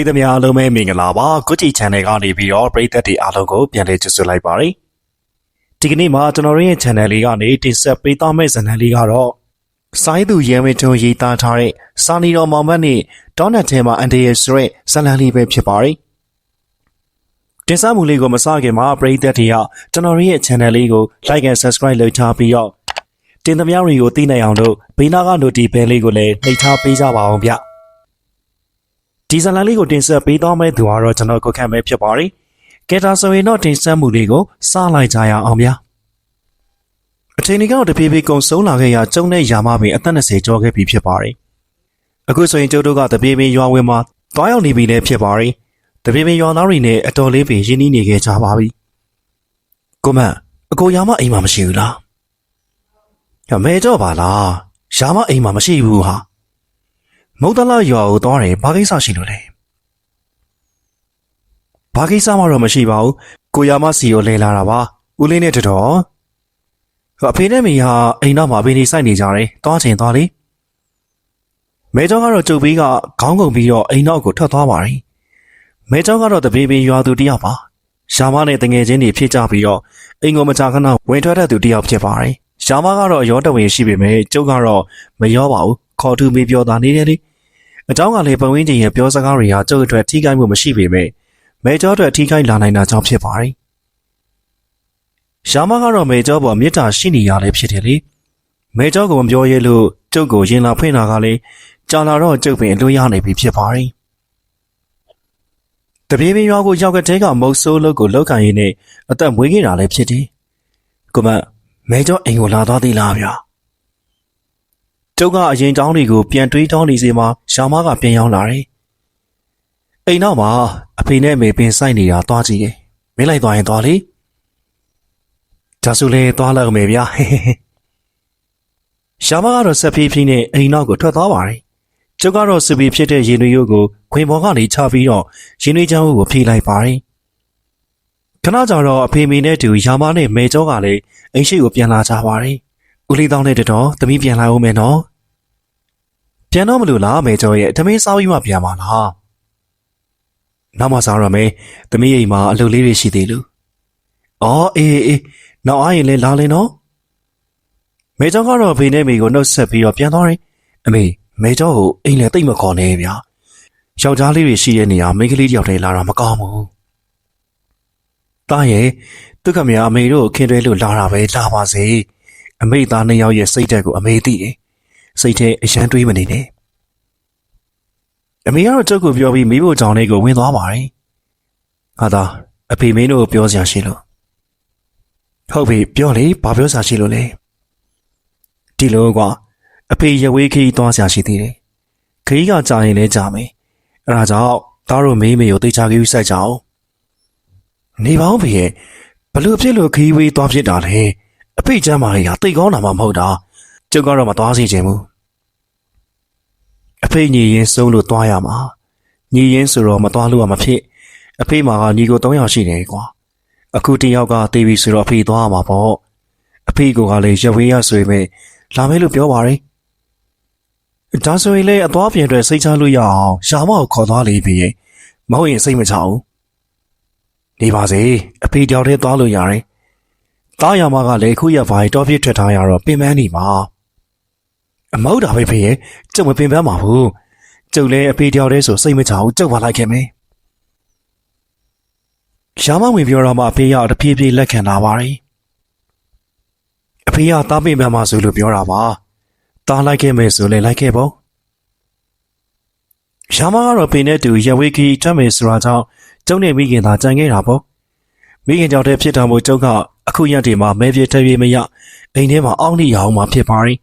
ရိသတ်များအားလုံးပဲမင်္ဂလာပါကုချီ channel ကနေပြီးတော့ပရိသတ်တွေအားလုံးကိုပြန်လည်ကြိုဆိုလိုက်ပါတယ်ဒီကနေ့မှာကျွန်တော်တို့ရဲ့ channel လေးကနေတင်ဆက်ပေးသွားမယ့်ဇာတ်လမ်းလေးကတော့စိုင်းသူရဲမင်းထွန်းရေးသားထားတဲ့စာနီတော်မောင်မတ်နဲ့ဒေါနတ်ထဲမှာအန်တရယ်ဆိုတဲ့ဇာတ်လမ်းလေးပဲဖြစ်ပါတယ်တင်ဆက်မှုလေးကိုမစခင်မှာပရိသတ်တွေကကျွန်တော်တို့ရဲ့ channel လေးကို like and subscribe လုပ်ထားပြီးတော့တင်သမျှတွေကိုသိနိုင်အောင်လို့ဘေးနားက notification လေးကိုလည်းနှိပ်ထားပေးကြပါအောင်ဗျ ဒီဇာတ်လမ်းလေးကိုတင်ဆက်ပေးသွားမယ့်သူကတော့ကျွန်တော်ကိုခန့်ပဲဖြစ်ပါတယ်ကဲဒါဆိုရင်တော့တင်ဆက်မှုလေးကိုစလိုက်ကြရအောင်ဗျအချိန်ကြီးကတော့တပြေးပြေးကုံဆုံးလာခဲ့ရကျုံတဲ့ယာမပင်အသက်20ကျော်ခဲ့ပြီဖြစ်ပါတယ်အခုဆိုရင်ကျုပ်တို့ကတပြေးပြေးရွာဝင်မှာတွားရောက်နေပြီလည်းဖြစ်ပါတယ်တပြေးပြေးရွာသားတွေနဲ့အတော်လေးပင်ရင်းနှီးနေခဲ့ကြပါပြီကိုမန့်အကိုယာမအိမ်မှာမရှိဘူးလားရမဲကြော့ပါလားယာမအိမ်မှာမရှိဘူးဟာ မုတ်တလရွာကိုသွားတယ်ဘာကိစ္စရှိလို့လဲဘာကိစ္စမှတော့မရှိပါဘူးကိုယာမစီကိုလဲလာတာပါဦးလေးနဲ့တတော်အဖေနဲ့မေဟာအိမ်နောက်မှာအဖေနေစိုက်နေကြတယ်သွားချင်သွားလေမဲကျောင်းကတော့ကျုပ်ဘေးကခေါင်းကုန်ပြီးတော့အိမ်နောက်ကိုထွက်သွားပါတယ်မဲကျောင်းကတော့တပေပေရွာသူတယောက်ပါရှာမနဲ့တငယ်ချင်းတွေဖြစ်ကြပြီးတော့အိမ်ကိုမကြာခဏဝင်ထွက်တဲ့သူတယောက်ဖြစ်ပါတယ်ရှာမကတော့ရောတဝင်ရှိပေမဲ့ကျုပ်ကတော့မရောပါဘူးခေါ်သူမေးပြောတာနေတယ်လေ အကြောင်းကလည်းပဝင်းကျင်ရဲ့ပြောစကားတွေဟာကျုပ်အတွက်ထိခိုက်မှုမရှိပေမဲ့မေကျော်အတွက်ထိခိုက်လာနိုင်တာကြောင့်ဖြစ်ပါတယ်။ရှာမကတော့မေကျော်ပေါ်မေတ္တာရှိနေရလည်းဖြစ်တယ်လေ။မေကျော်ကမပြောရဲလို့ကျုပ်ကိုရင်လာဖွင့်တာကလည်းကြာလာတော့ကျုပ်ပင်အလွတ်ရနေပြီဖြစ်ပါတယ်။တပြေးပြေးရွာကိုရောက်ခဲ့တဲ့ကမုတ်ဆိုးလုတ်ကိုလောက်ကန်ရင်းနဲ့အသက်မွေးခဲ့တာလည်းဖြစ်တယ်။ကိုမမဲကျော်အိမ်ကိုလာသွားသေးလားဗျာ။ ကျုပ်ကအရင်တောင်းတွေကိုပြန်တွေးတောင်းနေစေမှာရာမကပြန်ရောက်လာတယ်။အိမ်နောက်မှာအဖေနဲ့အမေပင်ဆိုင်နေတာသွားကြည့်တယ်။မင်းလိုက်သွားရင်သွားလေ။ဒါဆိုလေသွားလောက်မယ်ဗျာ။ရာမကတော့ဆက်ပြေးပြေးနဲ့အိမ်နောက်ကိုထွက်သွားပါတယ်။ကျုပ်ကတော့စပီဖြစ်တဲ့ရင်တွေရုပ်ကိုခွင်ပေါ်ကနေချပြီးတော့ရင်တွေချောင်းကိုဖြေးလိုက်ပါတယ်။ခဏကြာတော့အဖေမီနဲ့တူရာမနဲ့မေကျော်ကလည်းအိမ်ရှိကိုပြန်လာကြပါတယ်။ဦးလေးတောင်းတဲ့တော်သမီးပြန်လာဦးမယ်နော် ပြန်တော့မလို့လားမေကျော်ရဲ့သမီးစားပြီးမှပြန်ပါလားနောက်မှစားရမယ်သမီးအိမ်မှာအလုပ်လေးတွေရှိသေးလို့အော်အေးအေးနောက်အားရင်လည်းလာလေနော်မေကျော်ကတော့ဖေနဲ့မေကိုနှုတ်ဆက်ပြီးတော့ပြန်သွားတယ်အမေမေကျော်ကိုအိမ်လည်းတိတ်မခေါ်နဲ့ဗျာယောက်ျားလေးတွေရှိတဲ့နေရာမိန်းကလေးတယောက်တည်းလာတာမကောင်းဘူးတားရဲ့သူကမြာအမေတို့ခင်တွဲလို့လာတာပဲလာပါစေအမေသားနှစ်ယောက်ရဲ့စိတ်ဓာတ်ကိုအမေသိတယ် စိတ်ထဲအရန်တွေးမနေနဲ့အမေကတော့ကျုပ်ကိုပြောပြီးမိဖို့ကြောင့်လေးကိုဝင်သွားပါတယ်ဟာသာအဖေမင်းတို့ကိုပြောစရာရှိလို့ဟုတ်ပြီပြောလေဘာပြောစရာရှိလို့လဲဒီလိုကွာအဖေရဝေးခီးသွားစရာရှိသေးတယ်ခီးကကြာရင်လည်းကြာမယ်အဲဒါကြောင့်သားတို့မေးမေကိုတေချာကြီးစိုက်ကြအောင်နေပါဦးဖေရဲ့ဘလို့ဖြစ်လို့ခီးဝေးသွားဖြစ်တာလဲအဖေကျမ်းမာကြီးဟာတိတ်ကောင်းတာမှမဟုတ်တာကျုပ်ကတော့မသွားစီခြင်းဘူး အဖေညီရင်စုံးလို့သွားရမှာညီရင်ဆိုတော့မသွားလို့ကမဖြစ်အဖေမှာကညီကို၃ယောက်ရှိတယ်ကွာအခုတစ်ယောက်ကတေးပြီဆိုတော့အဖေသွားရမှာပေါ့အဖေကလည်းရဝေးရဆိုပေမဲ့လာမယ်လို့ပြောပါရင်ဒါဆိုရင်လေအသွားပြင်အတွက်စိတ်ချလို့ရအောင်ရှာမကိုခေါ်သွားလေပြီမဟုတ်ရင်စိတ်မချဘူးနေပါစေအဖေတယောက်တည်းသွားလို့ရတယ်တားရမကလည်းခုရပါတော့ပြစ်ထွက်ထားရတော့ပင်ပန်းနေမှာ အမဟုတ်တာပဲဖေရဲ့ကျုပ်မပင်ပန်းပါဘူးကျုပ်လည်းအဖေတယောက်တည်းဆိုစိတ်မချဘူးကျုပ်ပါလိုက်ခင်မယ်ရှာမဝင်ပြောတော့မှအဖေကတဖြည်းဖြည်းလက်ခံလာပါတယ်အဖေကတားပင်ပန်းပါဆိုလို့ပြောတာပါတားလိုက်ခဲ့မယ်ဆိုလည်းလိုက်ခဲ့ပေါ့ရှာမကတော့ပင်နဲ့တူရဝေးခီတက်မယ်ဆိုတာကြောင့်ကျုံနဲ့မိခင်သာကြံခဲ့တာပေါ့မိခင်ကြောင့်တည်းဖြစ်တာမို့ကျုပ်ကအခုရက်ဒီမှာမဲပြေထပြေမရအိမ်ထဲမှာအောင်းနေရအောင်မှဖြစ်ပါရင်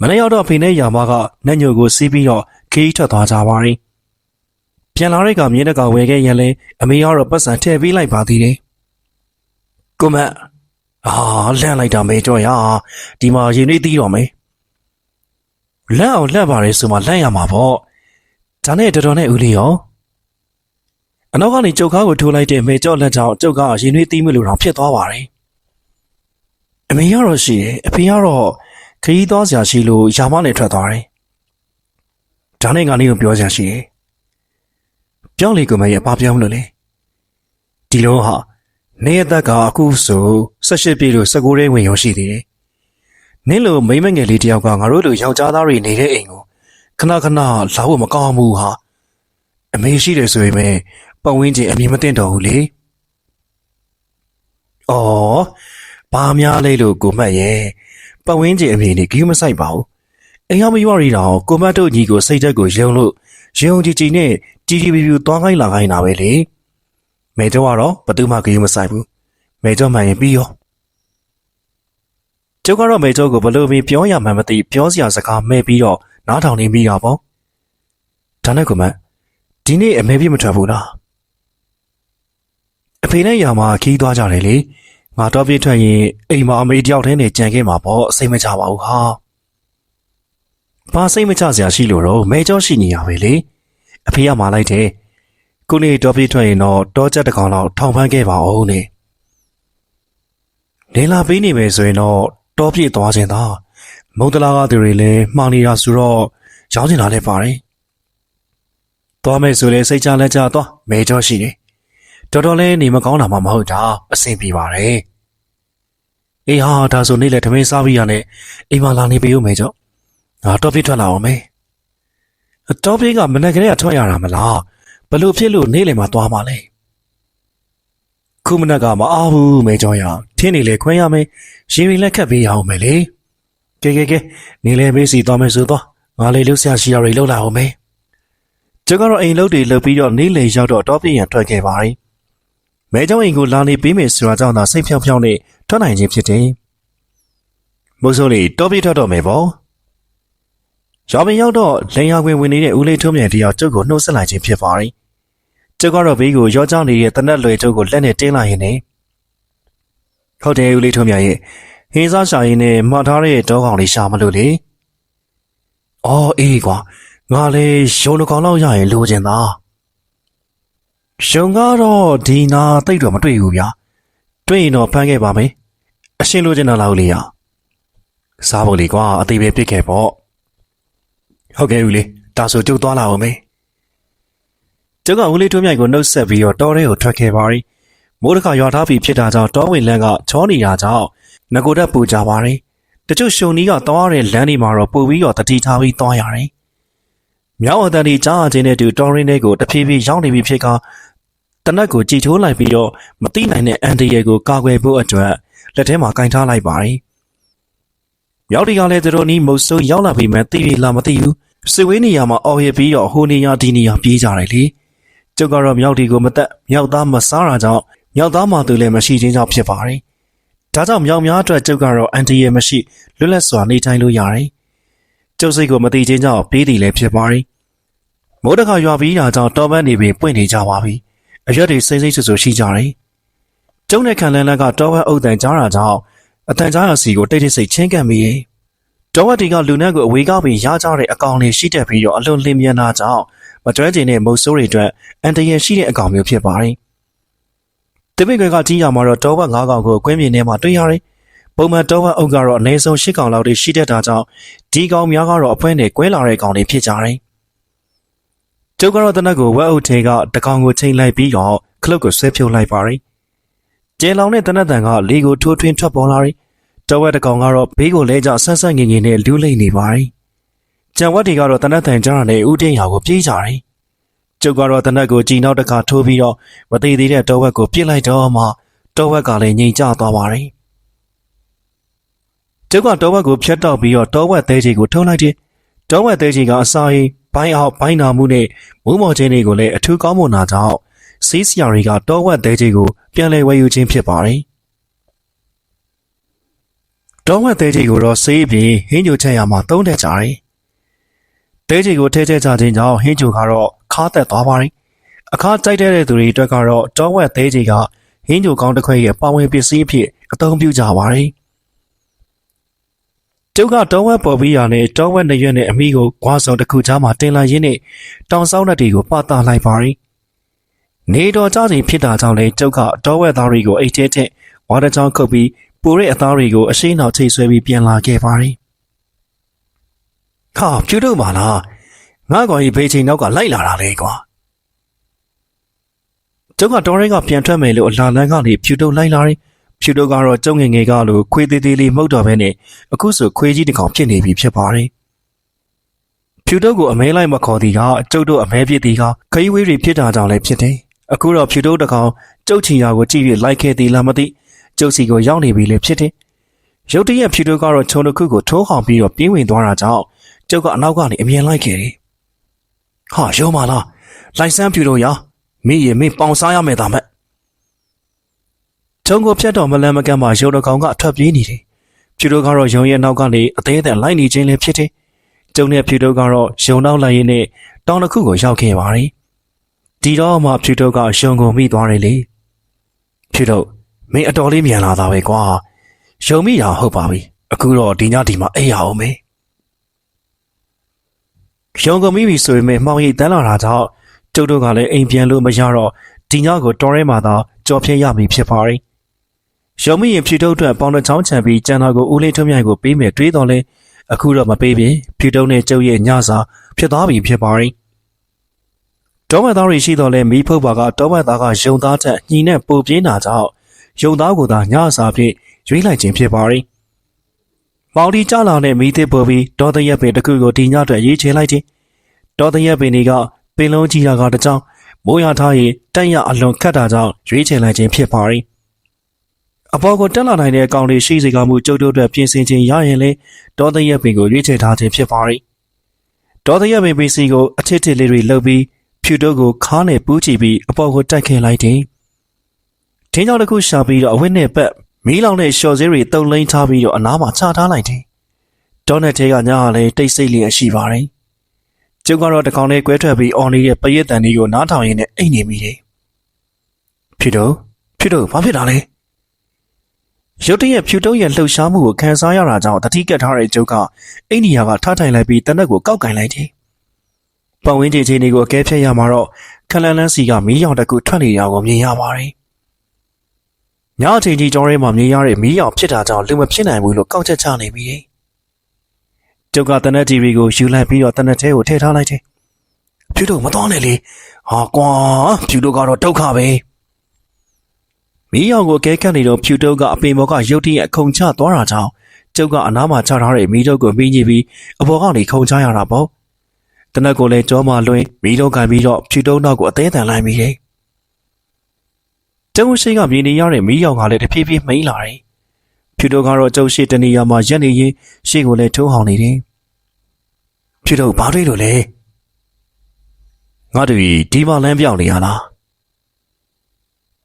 မနေ့ရောက်တော့ဖေနဲ့ယာမကနတ်ညိုကိုစီးပြီးတော့ခီးထွက်သွားကြပါရင်ပြန်လာတဲ့ကမြင်းတကဝယ်ခဲ့ရင်လဲအမေကတော့ပတ်စံထည့်ပေးလိုက်ပါသေးတယ်ကိုမအာလန့်လိုက်တာမေကြောရဒီမှာရင်လေးတီးတော့မယ်လန့်အောင်လှက်ပါလေဆိုမှလန့်ရမှာပေါ့ဒါနဲ့တော်တော်နဲ့ဦးလေးရောအနောက်ကနေကျုပ်ကားကိုထိုးလိုက်တဲ့မေကြော့လက်ကြောင့်ကျုပ်ကရင်နှွေးတီးမလို့တော့ဖြစ်သွားပါတယ်။အမေကတော့ရှိတယ်အဖေကတော့ ခရီးသွားစရာရှိလို့ယာမနဲ့ထွက်သွားတယ်။ဒါနဲ့ငါလေးကိုပြောစရာရှိတယ်ပြောလေကိုမရဲ့ဘာပြောမလို့လဲဒီလိုဟာနေရသက်ကအခုဆို18ပြည်လို့19ရဲဝင်ရောက်ရှိသေးတယ်နင်းလိုမိမ့်မငယ်လေးတယောက်ကငါတို့လိုယောက်ျားသားတွေနေတဲ့အိမ်ကိုခဏခဏလာဖို့မကောင်းဘူးဟာအမေရှိတယ်ဆိုရင်ပဲပတ်ဝန်းကျင်အမြင်မတင်တော့ဘူးလေ။အော်ဘာများလဲလို့ကိုမတ်ရဲ့ ပတ်ဝန်းကျင်အမြင်นี่ဂိမ်းမဆိုင်ပါဘူး။အိမ်ရောက်မရွရီတော့ကိုမတ်တို့ညီကိုစိတ်သက်ကိုယုံလို့ယုံကြည်ကြည်နဲ့တီတီပီပီသွားခိုင်းလာခိုင်းတာပဲလေ။မေကျော်ကတော့ဘသူမှဂိမ်းမဆိုင်ဘူး။မေကျော်မှန်ရင်ပြီးရောကျုပ်ကတော့မေကျော်ကိုဘလို့မပြောရမှန်းမသိပြောစရာစကားမဲ့ပြီးတော့နားထောင်နေမိတာပေါ့။ဒါနဲ့ကိုမတ်ဒီနေ့အမေပြမထွက်ဘူးလားအဖေနဲ့ယာမခီးသွားကြတယ်လေ ငါတော့ပြည့်ထွက်ရင်အိမ်မှာအမေတယောက်တည်းနဲ့ကြံခဲ့မှာပေါ့စိတ်မချပါဘူးဟာဘာစိတ်မချစရာရှိလို့တော့မဲကြောရှိနေရပဲလေအဖေကမာလိုက်တယ်ကိုနေတော့ပြည့်ထွက်ရင်တော့တောချက်တစ်ကောင်လောက်ထောင်ဖမ်းခဲ့ပါအောင်နဲ့လင်းလာပေးနေမယ်ဆိုရင်တော့တောပြည့်သွားခြင်းသာမုံတလာကသူတွေလည်းမှားနေတာဆိုတော့ရောင်းချင်တာလည်းပါတယ်သွားမယ်ဆိုလေစိတ်ချလက်ချသွားမဲကြောရှိတယ် တော်တော်လေးနေမကောင်းတာမှမဟုတ်တာအဆင်ပြေပါတယ်အေးဟာဒါဆိုနေ့လေထမင်းစားပြီးရနဲ့အိမ်မှာလာနေပြီဦးမဲကြောငါတော့ပြထွက်လာအောင်မေတော့ပြကမနေ့ကလေးကထွက်ရတာမလားဘလို့ဖြစ်လို့နေ့လေမှသွားမှလဲခုမနက်ကမအားဘူးမဲကြောရထင်းနေလေခွင့်ရမယ်ရင်ရင်လက်ခတ်ပေးရအောင်မယ်လေကဲကဲကဲနေလေမေးစီသွားမယ်ဆိုတော့ငါလေလှုပ်ရှားရှိရတွေလှုပ်လာအောင်မေကျုပ်ကတော့အိမ်လုတ်တွေလှုပ်ပြီးတော့နေ့လည်ရောက်တော့တော့ပြင်းရထွက်ခဲ့ပါပြီ။ မဲเจ้าအိမ်ကိုလာနေပေးမယ်ဆိုတာကြောင့်သာစိတ်ဖြောင်းဖြောင်းနဲ့ထွက်နိုင်ခြင်းဖြစ်တယ်။မိုးစိုးလေးတော့ပြထွက်တော့မယ်ပေါ့။ရောင်ပင်ရောက်တော့လိန်ရခွင်ဝင်နေတဲ့ဦးလေးထုံးမြန်တယောက်ကျုပ်ကိုနှုတ်ဆက်လိုက်ခြင်းဖြစ်ပါရီ။ကျုပ်ကတော့ဘေးကိုရောကြောင်းနေတဲ့တနက်လွယ်ကျုပ်ကိုလက်နဲ့တင်းလိုက်ရင်းနဲ့ဟုတ်တယ်ဦးလေးထုံးမြန်ရဲ့ဟင်းစားရှာရင်းနဲ့မှတ်ထားတဲ့တောကောင်လေးရှာမလို့လေ။အော်အေးကွာငါလည်းရုံတစ်ကောင်လောက်ရရင်လိုချင်တာ ရုံကတော့ဒီနာတိတ်တော့မတွေ့ဘူးဗျာတွေ့ရင်တော့ဖမ်းခဲ့ပါမယ်အရှင်းလိုချင်တာလားဦးလေးရစားဖို့လေကွာအသေးပဲပြစ်ခဲ့ပေါ့ဟုတ်ကဲ့ဦးလေးဒါဆိုကျုပ်သွားလာအောင်မေကျုပ်ကဦးလေးထွန်းမြိုင်ကိုနှုတ်ဆက်ပြီးတော့တောထဲကိုထွက်ခဲ့ပါရီမိုးတစ်ခါရွာထားပြီးဖြစ်တာကြောင့်တောဝင်လန်းကချောနေတာကြောင့်ငကိုတက်ပူကြပါရီတချို့ရှုံနီးကသွားရတဲ့လမ်းတွေမှာတော့ပူပြီးတော့တတိထားပြီးသွားရတယ်မြောက်အတန်ဒီကြားအချင်းနဲ့တူတော်ရင်းတွေကိုတဖြည်းဖြည်းရောက်နေပြီဖြစ်က တနက်ကိုကြည်ထိုးလိုက်ပြီးတော့မတိနိုင်တဲ့အန်ဒီရဲကိုကာကွယ်ဖို့အတွက်လက်ထဲမှာကင်ထားလိုက်ပါတယ်။မြောက်ဒီကလည်းသူတို့နီးမုတ်ဆိုးရောက်လာပြီမဲ့တိပြီလားမသိဘူး။စစ်ဝေးနေရမှာအော်ရပြီးတော့ဟိုနေရဒီနေရပြေးကြတယ်လေ။ကျုပ်ကတော့မြောက်ဒီကိုမသက်မြောက်သားမစားတာကြောင့်မြောက်သားမှသူလည်းမရှိခြင်းကြောင့်ဖြစ်ပါတယ်။ဒါကြောင့်မြောက်များအတွက်ကျုပ်ကတော့အန်ဒီရဲမရှိလွတ်လပ်စွာနေထိုင်လို့ရတယ်။ကျုပ်စိတ်ကိုမတိခြင်းကြောင့်ပြေးတည်လည်းဖြစ်ပါရီမိုးတခါရွာပြီးတာကြောင့်တောပန်းနေပင်ပွင့်နေကြပါပြီ အရွက်တွေစိမ့်စိမ့်ဆူဆူရှိကြတယ်ကျုံနဲ့ခံလန်းလန်းကတောဝက်အုပ်တန်ကြားတာကြောင့်အတန်ကြားရစီကိုတိတ်တိတ်ဆိတ်ချင်းကပ်မိရဲ့တောဝက်တီကလူနက်ကိုအဝေးကောက်ပြီးရကြတဲ့အကောင်လေးရှိတက်ပြီးတော့အလွန်လင်းမြန်တာကြောင့်မတွဲကျင်တဲ့မုတ်ဆိုးတွေအတွက်အန်တရရှိတဲ့အကောင်မျိုးဖြစ်ပါတယ်တပိတ်ခွဲကကြီးရမှာတော့တောဝက်၅ကောင်ကိုကွင်းမြင်ထဲမှာတွေ့ရတယ်ပုံမှန်တောဝက်အုပ်ကတော့အနည်းဆုံး၈ကောင်လောက်ရှိတတ်တာကြောင့်ဒီကောင်များကတော့အဖွဲနဲ့ကွဲလာတဲ့ကောင်တွေဖြစ်ကြတယ် ကျုပ်ကတော့တနက်ကိုဝက်အုပ်ထဲကတကောင်ကိုချိန်လိုက်ပြီးတော့ခလုတ်ကိုဆွဲဖြုတ်လိုက်ပါရီကျဲလောင်တဲ့တနက်တန်ကလေကိုထိုးထွင်းထွက်ပေါ်လာရီတဝက်တကောင်ကတော့ဘေးကိုလဲကျဆန်းဆန်းငင်ငင်နဲ့လူးလိမ့်နေပါရီကြံဝက်တွေကတော့တနက်တန်ကြားရတဲ့ဥတင်းရာကိုပြေးကြရီကျုပ်ကတော့တနက်ကိုကြည်နောက်တစ်ခါထိုးပြီးတော့မသေးသေးတဲ့တဝက်ကိုပြစ်လိုက်တော့မှတဝက်ကလည်းငိန်ကျသွားပါရီကျုပ်ကတဝက်ကိုဖျက်တော့ပြီးတော့တဝက်သေးချေကိုထုံးလိုက်တယ်တဝက်သေးချေကအစာရင် ဘိုင်းအောင်ဘိုင်းနာမှုနဲ့မုံမော်ချင်းတွေကိုလည်းအထူးကောင်းမွန်တာကြောင့်စီးစရာတွေကတောဝက်သေးကြီးကိုပြန်လည်ဝယ်ယူခြင်းဖြစ်ပါတယ်။တောဝက်သေးကြီးကိုတော့ဆေးပြီးဟင်းကြိုချက်ရမှာသုံးတဲ့ကြတယ်။သေးကြီးကိုထဲထဲချခြင်းကြောင့်ဟင်းကြိုကတော့ခါသက်သွားပါတယ်။အခါကြိုက်တဲ့သူတွေအတွက်ကတော့တောဝက်သေးကြီးကဟင်းကြိုကောင်းတစ်ခွက်ရဲ့ပါဝင်ပစ္စည်းအဖြစ်အသုံးပြုကြပါတယ်။ ကျုပ်ကတောဝက်ပေါ်ပြီးရနဲ့တောဝက်နှစ်ရွက်နဲ့အမိကိုဂွားစုံတစ်ခုချားမှာတင်လာရင်းနဲ့တောင်ဆောင်းလက်တွေကိုပတ်တာလိုက်ပါရီနေတော်ကြချိန်ဖြစ်တာကြောင့်လေကျုပ်ကတောဝက်သားတွေကိုအိတ်ထဲထက်ဝါတချောင်းခုတ်ပြီးပူတဲ့အသားတွေကိုအရှိနောက်ချိတ်ဆွဲပြီးပြန်လာခဲ့ပါရီခါဖြူတော့ပါလားငါကောင်ကြီးဘေးချိန်နောက်ကလိုက်လာတာလေကွာကျုပ်ကတော်ရဲကပြန်ထွက်မယ်လို့အလာလန်းကနေဖြူတုတ်လိုက်လာတယ် ဖြူတုတ်ကတော့ကျုံငယ်ငယ်ကလိုခွေးသေးသေးလေးမှုတ်တော်ပဲနဲ့အခုဆိုခွေးကြီးတစ်ကောင်ဖြစ်နေပြီဖြစ်ပါတယ်ဖြူတုတ်ကိုအမဲလိုက်မခေါ်သည်ကကျုပ်တို့အမဲပြစ်သည်ကခရီးဝေးတွေဖြစ်တာကြောင့်လည်းဖြစ်တယ်အခုတော့ဖြူတုတ်တစ်ကောင်ကျုပ်ချီယာကိုကြည့်ပြီးလိုက်ခဲ့သည်လားမသိကျုပ်စီကိုရောက်နေပြီလေဖြစ်တယ်ရုတ်တရက်ဖြူတုတ်ကတော့ခြုံတစ်ခုကိုထိုးခေါင်ပြီးတော့ပြင်းဝင်သွားတာကြောင့်ကျုပ်ကအနောက်ကနေအမြင်လိုက်ခဲ့တယ်ဟာရုံးမလားလိုက်စမ်းဖြူတုတ်ရမိရင်မိပေါင်စားရမယ်ဒါမဲ့ ကျုံကိုဖြတ်တော်မလန်းမကန်းမှာရုံတကောင်ကထွက်ပြေးနေတယ်ဖြူတုတ်ကတော့ရုံရဲ့နောက်ကနေအသေးအံလိုက်နေခြင်းလည်းဖြစ်တယ်ကျုံနဲ့ဖြူတုတ်ကတော့ရုံနောက်လိုက်ရင်းနဲ့တောင်တစ်ခုကိုရောက်ခဲ့ပါတယ်ဒီတော့မှဖြူတုတ်ကရုံကိုမိသွားတယ်လေဖြူတုတ်မင်းအတော်လေးမြန်လာတာပဲကွာရုံမိတာဟုတ်ပါပြီအခုတော့ဒီညဒီမှာအိပ်ရအောင်မေရုံကိုမိပြီဆိုပေမဲ့မှောင်ရိပ်တန်းလာတာကြောင့်ကျုပ်တို့ကလည်းအိမ်ပြန်လို့မရတော့ဒီညကိုတော်ရဲမှာသာကြော်ဖြည့်ရမည်ဖြစ်ပါရီ ရုံမိရင်ဖြူတုတ်အတွက်ပေါင်တစ်ချောင်းချန်ပြီးကျန်တော်ကိုဦးလေးထွန်းမြိုင်ကိုပေးမယ်တွေးတော်လဲအခုတော့မပေးပြင်ဖြူတုတ်နဲ့ကျုပ်ရဲ့ညစာဖြစ်သွားပြီဖြစ်ပါရီတောမသားတွေရှိတော်လဲမီးဖုတ်ပါကတောမသားကယုံသားချက်ညီနဲ့ပိုပြင်းတာကြောင့်ယုံသားကိုသာညစာဖြင့်ရွေးလိုက်ခြင်းဖြစ်ပါရီမောင်ဒီကြလာတဲ့မီးသစ်ပေါ်ပြီးဒေါ်တရက်ပင်တစ်ခုကိုဒီညအတွက်ရေးချလိုက်ခြင်းဒေါ်တရက်ပင်တွေကပင်လုံးကြီးရာကတကြောင်မိုးရထားရင်တက်ရအလွန်ခတ်တာကြောင့်ရွေးချယ်လိုက်ခြင်းဖြစ်ပါရီ အပေါ်ကိုတက်လာနိုင်တဲ့အကောင်လေးရှိစေကမှုကျုပ်တို့အတွက်ပြင်ဆင်ခြင်းရရင်လေဒေါ်တရက်ပင်ကိုရွေးချယ်ထားခြင်းဖြစ်ပါရီဒေါ်တရက်ပင်ပစ္စည်းကိုအထစ်ထစ်လေးတွေလှုပ်ပြီးဖြူတို့ကိုခါးနဲ့ပူးချပြီးအပေါ်ကိုတက်ခဲ့လိုက်တယ်ထင်းကြောင်တစ်ခုရှာပြီးတော့အဝတ်နဲ့ပတ်မီးလောင်တဲ့လျှော်စည်းတွေတုံလိမ့်ထားပြီးတော့အနားမှာချထားလိုက်တယ်ဒေါ်နဲ့တဲကညာကလည်းတိတ်ဆိတ်လျက်ရှိပါတယ်ကျုပ်ကတော့တကောင်လေးကွဲထွက်ပြီးအော်နေတဲ့ပရိသတ်လေးကိုနားထောင်ရင်းနဲ့အိတ်နေမိတယ်ဖြူတို့ဖြူတို့ဘာဖြစ်တာလဲ ရုတ်တရက်ဖြူတုံးရဲ့လှုပ်ရှားမှုကိုခံစားရတာကြောင့်တတိကတ်ထားတဲ့ကျုပ်ကအိန္ဒိယကထားထိုင်လိုက်ပြီးတနက်ကိုကောက်ကင်လိုက်တယ်။ပတ်ဝန်းကျင်ခြေနေကိုအကဲဖြတ်ရမှာတော့ခလန်လန်းစီကမီးရောင်တစ်ခုထွက်နေတာကိုမြင်ရပါတယ်။ညအချိန်ကြီးကြောင်းထဲမှာမြင်ရတဲ့မီးရောင်ဖြစ်တာကြောင့်လူမဖြစ်နိုင်ဘူးလို့ကောက်ချက်ချနေပြီ။ကျုပ်ကတနက်တီဗီကိုယူလိုက်ပြီးတော့တနက်ထဲကိုထည့်ထားလိုက်တယ်။ဖြူတို့မတော်နဲ့လေ။ဟာကွာဖြူတို့ကတော့ဒုက္ခပဲ။ မီးရောင်ကိုအကဲခတ်နေတော့ဖြူတုတ်ကအပင်ပေါ်ကရုတ်တရက်ခုန်ချသွားတာကြောင့်ကျုပ်ကအနားမှာချထားတဲ့မီးတုတ်ကိုမီးညစ်ပြီးအပေါ်ကနေခုန်ချရတာပေါ့။တနက်ကိုလည်းကြောမှလွှင့်မီးတုတ်ကန်ပြီးတော့ဖြူတုတ်နောက်ကိုအသေးအံလိုက်မိတယ်။ကျုပ်ရှိကမြင်နေရတဲ့မီးရောင်ကလည်းတဖြည်းဖြည်းမိန်လာတယ်။ဖြူတုတ်ကတော့ကျုပ်ရှိတနေရာမှာရက်နေရင်ရှေ့ကိုလည်းထုံးဟောင်နေတယ်။ဖြူတုတ်ဘာတွေလို့လဲ။ငါတို့ဒီမှာလမ်းပြောင်းနေရလား။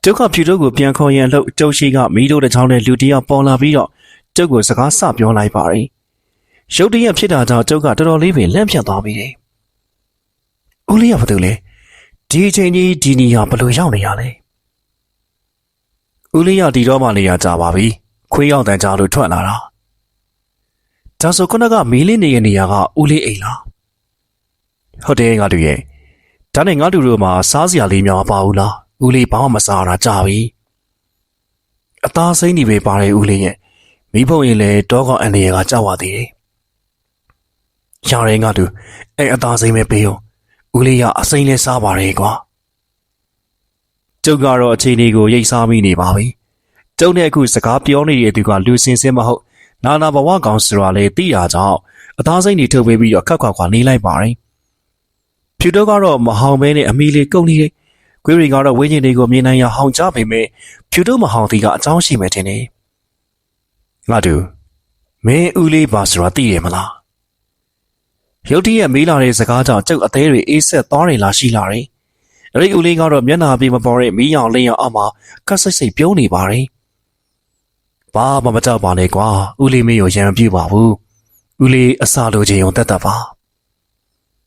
ကျုပ်ကဖြူတို့ကိုပြန်ခေါ်ရန်လို့ကျုပ်ရှိကမီးတို့တစ်ချောင်းနဲ့လူတယောက်ပေါ်လာပြီးတော့ကျုပ်ကိုစကားဆပြောလိုက်ပါတယ်။ရုတ်တရက်ဖြစ်တာကြောင့်ကျုပ်ကတော်တော်လေးပင်လန့်ပြတ်သွားပြီလေ။ဦးလေးကဘာလို့လဲ။ဒီအချိန်ကြီးဒီနေရာဘယ်လိုရောက်နေရလဲ။ဦးလေးကဒီတော့မှနေရကြပါပြီ။ခွေးရောက်တန်ကြလို့ထွက်လာတာ။ဒါဆိုခုနကမီးလေးနေရနေရကဦးလေးအိမ်လား။ဟုတ်တယ်ငါတို့ရဲ့။ဒါနဲ့ငါတို့တို့မှာစားစရာလေးများပါဘူးလား။ ဦးလေးဘာမှမစားတာကြာပြီအသားစိမ့်နေပဲပါတယ်ဦးလေးရဲ့မိဖို့ရင်လည်းတောကောင်အန်ဒီရကကြောက်ပါသေးတယ်ရရဲငါတူအဲ့အသားစိမ့်ပဲပေးအောင်ဦးလေးကအစိမ့်လဲစားပါတယ်ကွာကျုပ်ကတော့အချိန်လေးကိုရိတ်စားမိနေပါပြီကျုပ်နဲ့အခုစကားပြောနေတဲ့သူကလူစင်စင်မဟုတ်နာနာဘဝကောင်ဆိုတာလေသိတာကြောင့်အသားစိမ့်တွေထုတ်ပေးပြီးတော့ခက်ခွာခွာနေလိုက်ပါတယ်ဖြူတော့ကတော့မဟောင်မဲနဲ့အမီလေးကုန်နေတယ်။ ကွေးရီကတော့ဝင်းကျင်တွေကိုမြင်နိုင်ရဟောင်ကြပေမဲ့ဖြူတို့မဟောင်တီကအကြောင်းရှိမယ်ထင်တယ်။ငါတို့မင်းဦးလေးပါဆိုတာသိရမလား။ရုတ်တရက်မေးလာတဲ့စကားကြောင့်ကျုပ်အသေးတွေအေးဆက်သွားနေလားရှိလာတယ်။အဲ့ဒီဦးလေးကတော့မျက်နှာပြေမပေါ်တဲ့မီးရောင်လင်းရောင်အောက်မှာကတ်ဆိတ်ဆိတ်ပြုံးနေပါတယ်။ဘာမှမကြောက်ပါနဲ့ကွာ။ဦးလေးမင်းကိုရံပြပါဘူး။ဦးလေးအစာလိုချင်ုံတက်တက်ပါ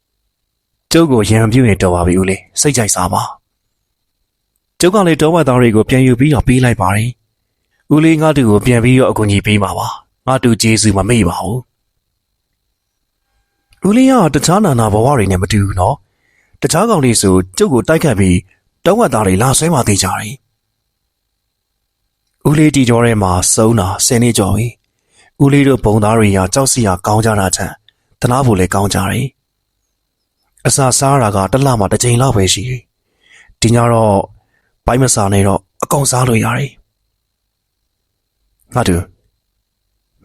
။ကျုပ်ကိုရံပြရင်တော်ပါပြီဦးလေးစိတ်ကြိုက်စားပါ။ ကျုပ်ကလည်းတောဝက်သားတွေကိုပြန်ယူပြီးတော့ပေးလိုက်ပါတယ်။ဦးလေးငါတူကိုပြန်ပြီးတော့အကူအညီပေးမှာပါ။ငါတူကျေးဇူးမမေ့ပါဘူး။ဦးလေးကတခြားနာနာဘဝတွေနဲ့မတူဘူးနော်။တခြားကောင်လေးဆိုကျုပ်ကိုတိုက်ခတ်ပြီးတောဝက်သားတွေလာဆွဲမှသေးကြတယ်။ဦးလေးတီကျော်ထဲမှာစုံတာဆယ်နှစ်ကျော်ပြီ။ဦးလေးတို့ဘုံသားတွေကကြောက်စီရကောင်းကြတာချမ်းတနာဖို့လည်းကောင်းကြတယ်။အစာစားရတာကတစ်လမှတစ်ချိန်လောက်ပဲရှိတယ်။ဒီညတော့ ဘိုင်းမစာနဲ့တော့အကောင်စားလို့ရတယ်ငါတို့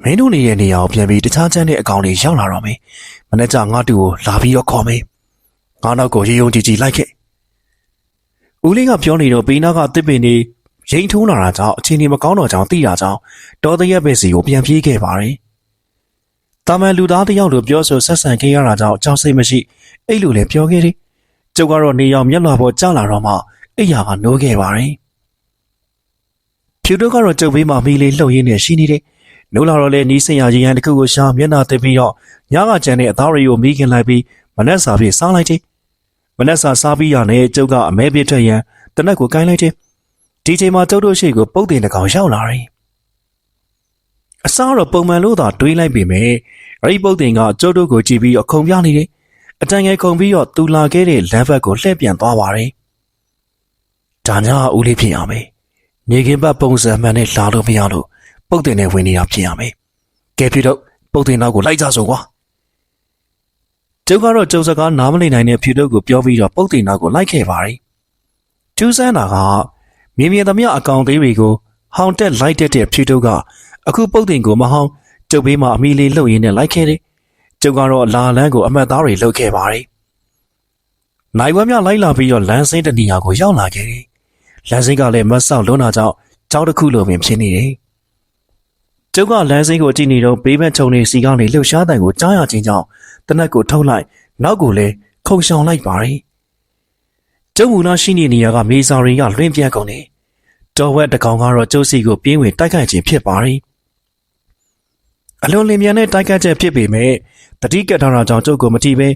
မင်းတို့နေတဲ့နေရာကိုပြန်ပြီးတခြားချမ်းတဲ့အကောင်တွေရောက်လာတော့မယ်မနေ့ကငါတို့ကိုလာပြီးတော့ခေါ်မယ်ငါနောက်ကိုရေယုံကြည်ကြည်လိုက်ခဲ့ဦးလေးကပြောနေတော့ဘေးနားကတစ်ပင်နေရိန်ထုံးလာတာကြောင့်အချင်းကြီးမကောင်းတော့ကြောင်သိတာကြောင့်တော်တရက်ပဲစီကိုပြန်ပြေးခဲ့ပါတယ်တာမန်လူသားတယောက်လိုပြောဆိုဆက်ဆံခဲ့ရတာကြောင့်ကြောက်စိတ်မရှိအဲ့လိုလည်းပြောခဲ့တယ်ကျုပ်ကတော့နေရောင်မျက်နှာပေါ်ကျလာတော့မှ အိယာကနိုးခဲ့ပါတယ်ဖြူတို့ကတော့ကျုပ်ဘေးမှာမီးလေးလှုပ်ရင်းနဲ့ရှိနေတယ်နိုးလာတော့လေနီးစင်ရရရန်တစ်ခုကိုရှာမျက်နှာတက်ပြီးတော့ညကကြံတဲ့အသားတွေကိုမီးခင်လိုက်ပြီးမနက်စာပြေစားလိုက်တယ်မနက်စာစားပြီးရနဲ့ကျုပ်ကအမဲပြစ်ထွက်ရန်တနက်ကိုကိုင်းလိုက်တယ်ဒီချိန်မှာကျုပ်တို့ရှိကိုပုတ်တင်တစ်ကောင်ရောက်လာတယ်အစားတော့ပုံမှန်လို့သာတွေးလိုက်ပေမဲ့အဲ့ဒီပုတ်တင်ကကျုပ်တို့ကိုကြည့်ပြီးတော့ခုံပြနေတယ်အတန်ငယ်ခုံပြီးတော့သူလာခဲ့တဲ့လမ်းဘက်ကိုလှည့်ပြန်သွားပါတယ် ဒါညာဦးလေးဖြစ်ရမယ်မြေခင်ဘတ်ပုံစံမှန်နဲ့လာလို့မရလို့ပုတ်တင်နဲ့ဝင်နေတာဖြစ်ရမယ်ကဲဖြစ်တော့ပုတ်တင်နောက်ကိုလိုက်ကြဆိုကွာကျုပ်ကတော့ကျုပ်စကားနားမလည်နိုင်တဲ့ဖြူတို့ကိုပြောပြီးတော့ပုတ်တင်နောက်ကိုလိုက်ခဲ့ပါတယ်ကျူးစမ်းတာကမြင်မြင်သမျှအကောင်သေးတွေကိုဟောင်တက်လိုက်တက်တဲ့ဖြူတို့ကအခုပုတ်တင်ကိုမဟောင်းကျုပ်ဘေးမှာအမီလေးလှုပ်ရင်းနဲ့လိုက်ခဲ့တယ်ကျုပ်ကတော့လာလန်းကိုအမတ်သားတွေလှုပ်ခဲ့ပါတယ်နိုင်ဝမ်းမြလိုက်လာပြီးတော့လမ်းစင်းတနေရာကိုရောက်လာခဲ့တယ် လမ်းစင်းကလည်းမတ်ဆောက်လွန်းတာကြောင့်ကြောက်တစ်ခုလိုပင်ဖြစ်နေတယ်ကျုပ်ကလမ်းစင်းကိုကြည့်နေတော့ဘေးဘက်ခြုံနေစီကောင်းနေလှုပ်ရှားတန်ကိုကြားရခြင်းကြောင့်တနက်ကိုထုတ်လိုက်နောက်ကိုလည်းခုံရှောင်လိုက်ပါတယ်ကျုပ်မူလာရှိနေနေရကမေစာရီကလွင့်ပြတ်ကုန်တယ်တော်ဝက်တကောင်ကတော့ကျုပ်စီကိုပြင်းဝင်တိုက်ခိုက်ခြင်းဖြစ်ပါတယ်အလွန်လင်မြန်တဲ့တိုက်ခိုက်ချက်ဖြစ်ပေမဲ့တတိကက်ထားတာကြောင့်ကျုပ်ကိုမတိပဲ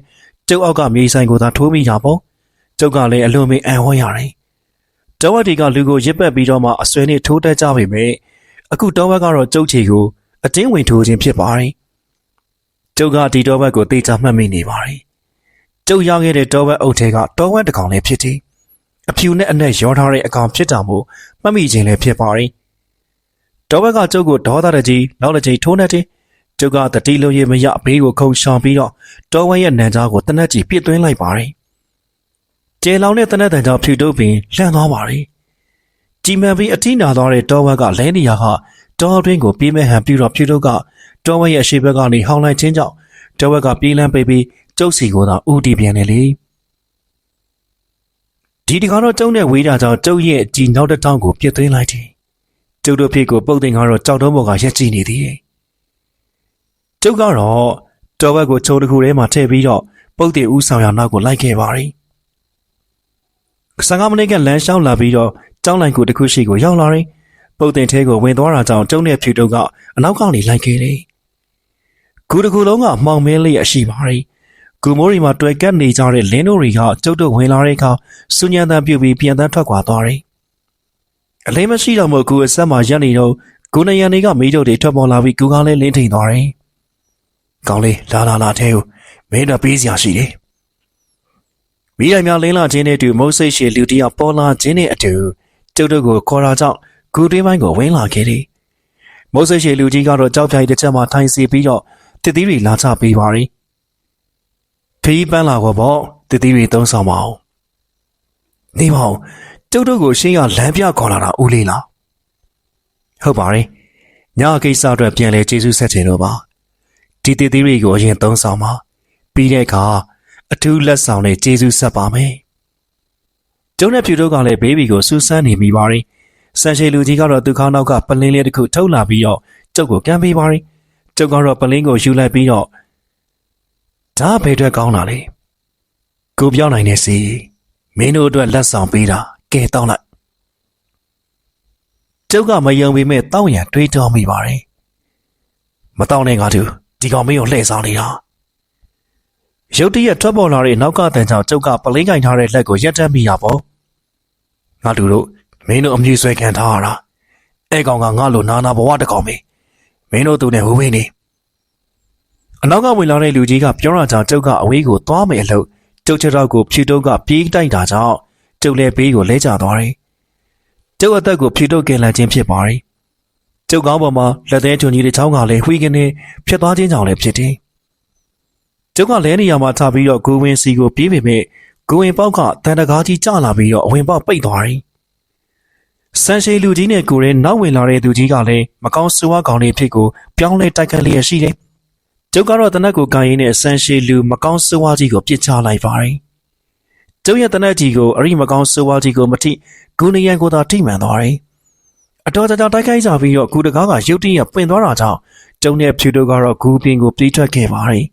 ကျုပ်အောက်ကမြေဆိုင်ကိုသာထိုးမိတာပေါ့ကျုပ်ကလည်းအလွန်ပင်အံ့ဩရတယ် တော်ဝက်ဒီကလူကိုရစ်ပတ်ပြီးတော့မှအစွဲနဲ့ထိုးတက်ကြပေမဲ့အခုတော်ဝက်ကတော့ကျုပ်ချီကိုအတင်းဝင်ထိုးခြင်းဖြစ်ပါတယ်ကျုပ်ကဒီတော်ဝက်ကိုတေချာမှတ်မိနေပါတယ်ကျုပ်ရခဲ့တဲ့တော်ဝက်အုပ်ထဲကတော်ဝက်တစ်ကောင်လည်းဖြစ်တယ်အဖြူနဲ့အနက်ရောထားတဲ့အကောင်ဖြစ်တာမို့မှတ်မိခြင်းလည်းဖြစ်ပါတယ်တော်ဘက်ကကျုပ်ကိုဒေါသတကြီးနောက်တစ်ချိန်ထိုးနှက်တယ်ကျုပ်ကတတိလုံးရမရဘေးကိုခုံရှောင်ပြီးတော့တော်ဝဲရဲ့နံကြားကိုတနက်ကြီးပြစ်သွင်းလိုက်ပါတယ် ကျဲလောင်တဲ့တနက်တန်ကြောင့်ဖြူတုပ်ပင်လှမ်းသွားပါတယ်ကြည်မှန်ပြီးအထိနာသွားတဲ့တော်ဝက်ကလဲနေရာကတော်အတွင်းကိုပြေးမဲ့ဟန်ပြီးတော့ဖြူတုပ်ကတော်ဝဲရဲ့အရှိဘက်ကနေဟောင်းလိုက်ခြင်းကြောင့်တော်ဝက်ကပြေးလန်းပိတ်ပြီးကျုပ်စီကိုသာဦးတည်ပြန်တယ်လေဒီတကတော့ကျုံနဲ့ဝေးတာကြောင့်ကျုပ်ရဲ့အကြည်နောက်တစ်ထောင်ကိုပြစ်သွင်းလိုက်တယ်ကျုပ်တို့ဖြစ်ကိုပုတ်တင်ကတော့ကြောက်တုံးပေါ်ကရက်ကြည့်နေသေးတယ်ကျုပ်ကတော့တော်ဘက်ကိုချုံတစ်ခုထဲမှာထည့်ပြီးတော့ပုတ်တင်ဦးဆောင်ရနောက်ကိုလိုက်ခဲ့ပါ တယ်15မိနစ်ကလမ်းလျှောက်လာပြီးတော့ကြောင်းလိုက်ကိုတစ်ခုရှိကိုရောက်လာတယ်ပုတ်တင်ထဲကိုဝင်သွားတာကြောင့်ကျုံနဲ့ဖြူတုပ်ကအနောက်ကနေလိုက်ခဲ့တယ်ကူတစ်ခုလုံးကမှောင်မဲလေးအရှိပါတယ်ဂူမိုးရီမှာတွေ့ကပ်နေကြတဲ့လင်းတို့တွေကကျုပ်တို့ဝင်လာတဲ့အခါစူညံတန်ပြုတ်ပြီးပြန်တန်းထွက်ခွာသွားတယ်။အလေးမရှိတော့မို့ကူအဆက်မှာရက်နေတော့ဂူနရန်တွေကမိတို့တွေထွက်ပေါ်လာပြီးကူကလည်းလင်းထိန်သွားတယ်။ကောင်းလေးလာလာလာထဲကိုမင်းတို့ပေးစရာရှိတယ်။ မိတိုင်းများလင်းလာခြင်းနဲ့အတူမုတ်စိတ်ရှည်လူတယောက်ပေါ်လာခြင်းနဲ့အတူကျုပ်တို့ကိုခေါ်တာကြောင့်ဂူတွင်းပိုင်းကိုဝင်လာခဲ့တယ်။မုတ်စိတ်ရှည်လူကြီးကတော့ကြောက်ဖြိုင်တစ်ချက်မှထိုင်စီပြီးတော့တတိတွေလာချပေးပါရီ။ခီးပန်းလာတော့ပေါ့တတိတွေသုံးဆောင်ပါအောင်နေပါဦးကျုပ်တို့ကိုရှင်းရလမ်းပြခေါ်လာတာဦးလေးလားဟုတ်ပါတယ်ညကိစ္စအတွက်ပြန်လဲကျေးဇူးဆက်ချင်တော့ပါဒီတတိတွေကိုအရင်သုံးဆောင်ပါပြီးတဲ့အခါ အထူးလက်ဆောင်နဲ့ကျေးဇူးဆက်ပါမယ်ကျုံနဲ့ဖြူတို့ကလည်းဘေးဘီကိုစူးစမ်းနေမိပါတယ်ဆန်ရှည်လူကြီးကတော့သူခေါင်းနောက်ကပလင်းလေးတစ်ခုထုတ်လာပြီးတော့ကျုပ်ကိုကမ်းပေးပါတယ်ကျုပ်ကတော့ပလင်းကိုယူလိုက်ပြီးတော့ဒါဘယ်အတွက်ကောင်းတာလဲကိုပြောင်းနိုင်နေစီမင်းတို့အတွက်လက်ဆောင်ပေးတာကဲတောင်းလိုက်ကျုပ်ကမယုံပေမဲ့တောင်းရန်တွေးတောမိပါတယ်မတောင်းနဲ့ငါတို့ဒီကောင်မင်းကိုလှည့်ဆောင်နေတာ ရုတ်တရက်ထွက်ပေါ်လာတဲ့နောက်ကတန်ချောင်းကျုပ်ကပလင်းကင်ထားတဲ့လက်ကိုရက်တက်မိရပေါ့ငါတို့တို့မင်းတို့အမြင့်ဆွဲခံထားရတာအဲ့ကောင်ကငါလိုနာနာဘဝတကောင်ပဲမင်းတို့သူနဲ့ဝေးဝေးနေအနောက်ကဝင်လာတဲ့လူကြီးကပြောတာကြောင့်ကျုပ်ကအဝေးကိုသွားမယ်အလို့ကျုပ်ချက်တော့ကိုဖြူတုပ်ကပြေးတိုက်တာကြောင့်ကျုပ်လည်းဘေးကိုလဲကျသွားတယ်။ကျုပ်အသက်ကိုဖြူတုပ်ကယ်လန့်ခြင်းဖြစ်ပါတယ်။ကျုပ်ကောင်းပေါ်မှာလက်သေးထုံကြီးတစ်ချောင်းကလည်းဝှီကနေဖြစ်သွားခြင်းကြောင့်လည်းဖြစ်တယ်။ ကျုပ်ကလဲနေရာမှာထားပြီးတော့ဂူဝင်စီကိုပြေးပေမဲ့ဂူဝင်ပေါက်ကတန်တကားကြီးကျလာပြီးတော့အဝင်ပေါက်ပိတ်သွားတယ်ဆန်ရှည်လူကြီးနဲ့ကိုရဲနောက်ဝင်လာတဲ့သူကြီးကလည်းမကောင်းဆိုးဝါးကောင်လေးဖြစ်ကိုပြောင်းလဲတိုက်ခတ်လျက်ရှိတယ်။ကျုပ်ကတော့တနက်ကိုကိုင်းရင်းနဲ့ဆန်ရှည်လူမကောင်းဆိုးဝါးကြီးကိုပြစ်ချလိုက်ပါတယ်။ကျုပ်ရဲ့တနက်ကြီးကိုအရိမကောင်းဆိုးဝါးကြီးကိုမထိဂူနယံကိုသာထိမှန်သွားတယ်။အတော်ကြာကြာတိုက်ခိုက်ကြပြီးတော့ဂူတကားကရုတ်တရက်ပွင့်သွားတာကြောင့်ကျုံနဲ့ဖြူတို့ကတော့ဂူပင်ကိုပြေးထွက်ခဲ့ပါတယ်။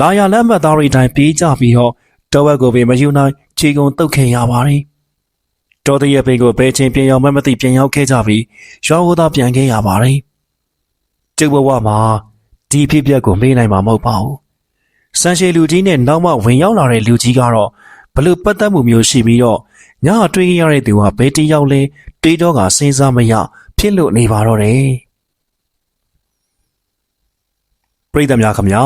လာရလက်မှတ်သားတွေအတိုင်းပြေးကြပြီးတော့တောဝက်ကိုပင်မယူနိုင်ခြေကုံတုတ်ခဲ့ရပါတယ်။တော်တရပိတ်ကိုဘယ်ချင်းပြန်ရောက်မှမသိပြန်ရောက်ခဲ့ကြပြီးရွာဝသားပြန်ခဲ့ရပါတယ်။ကျုပ်ဘဝမှာဒီဖြစ်ပျက်ကိုမေ့နိုင်မှာမဟုတ်ပါဘူး။စံရှည်လူကြီးနဲ့နောက်မှဝင်ရောက်လာတဲ့လူကြီးကတော့ဘလို့ပတ်သက်မှုမျိုးရှိပြီးတော့ညအတွေ့ရတဲ့သူကဘယ်တယောက်လဲတွေးတော့ကစဉ်းစားမရဖြစ်လို့နေပါတော့တယ်။ ပရိသတ်များခင်ဗျာ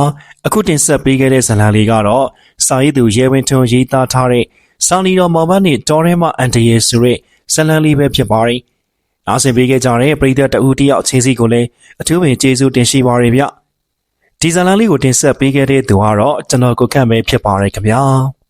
အခုတင်ဆက်ပေးခဲ့တဲ့ဇာတ်လမ်းလေးကတော့စာရေးသူရဲဝင်းထွန်းရေးသားထားတဲ့စာလီတော်မောင်မနဲ့တော်ရဲမအန်တရဲဆိုတဲ့ဇာတ်လမ်းလေးပဲဖြစ်ပါတယ်။နားဆင်ပေးခဲ့ကြတဲ့ပရိသတ်တဦးတယောက်ချင်းစီကိုလည်းအထူးပင်ကျေးဇူးတင်ရှိပါရဗျ။ဒီဇာတ်လမ်းလေးကိုတင်ဆက်ပေးခဲ့တဲ့သူကတော့ကျွန်တော်ကိုခန့်ပဲဖြစ်ပါတယ်ခင်ဗျာ။